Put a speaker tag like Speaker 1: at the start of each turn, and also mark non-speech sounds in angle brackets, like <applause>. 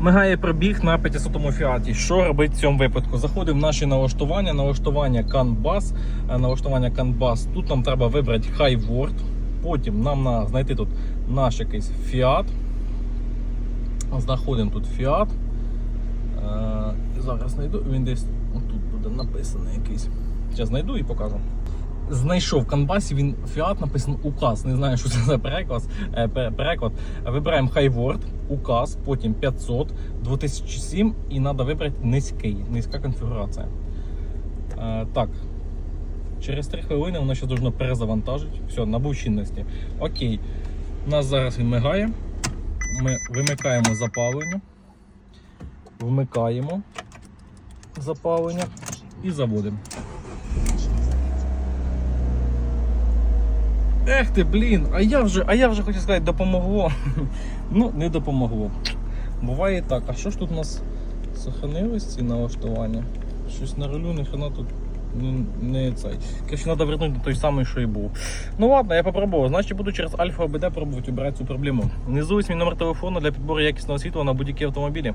Speaker 1: Мигає пробіг на 500 фіаті. Що робити в цьому випадку? Заходимо в наші налаштування, налаштування CAN-BUS, е, налаштування CAN-BUS. Тут нам треба вибрати High Word. Потім нам треба знайти тут наш якийсь Fiat. Знаходимо тут Fiat. Е, Зараз знайду, він десь тут буде написаний якийсь. Зараз знайду і покажу. Знайшов в канбасі, він Fiat написано указ. Не знаю, що це за переклад. е, переклад. Вибираємо Word, указ, потім 500, 2007 і треба вибрати низький, низька конфігурація. Е, так. Через 3 хвилини воно ще должно перезавантажити. Все, набув чинності. Окей. У нас зараз він мигає. Ми вимикаємо запалення, вмикаємо запалення і заводимо. Ех ти, блін, а я вже, а я вже хотів сказати, допомогло. <laughs> ну, не допомогло. Буває так. А що ж тут у нас сохранилось ці налаштування? Щось на рулю, ніхрена тут не, не цей. Короче, треба вернути той самий, що і був. Ну ладно, я попробував. Значить, буду через Альфа ОБД пробувати обирати цю проблему. Внизу мій номер телефону для підбору якісного світла на будь-які автомобілі.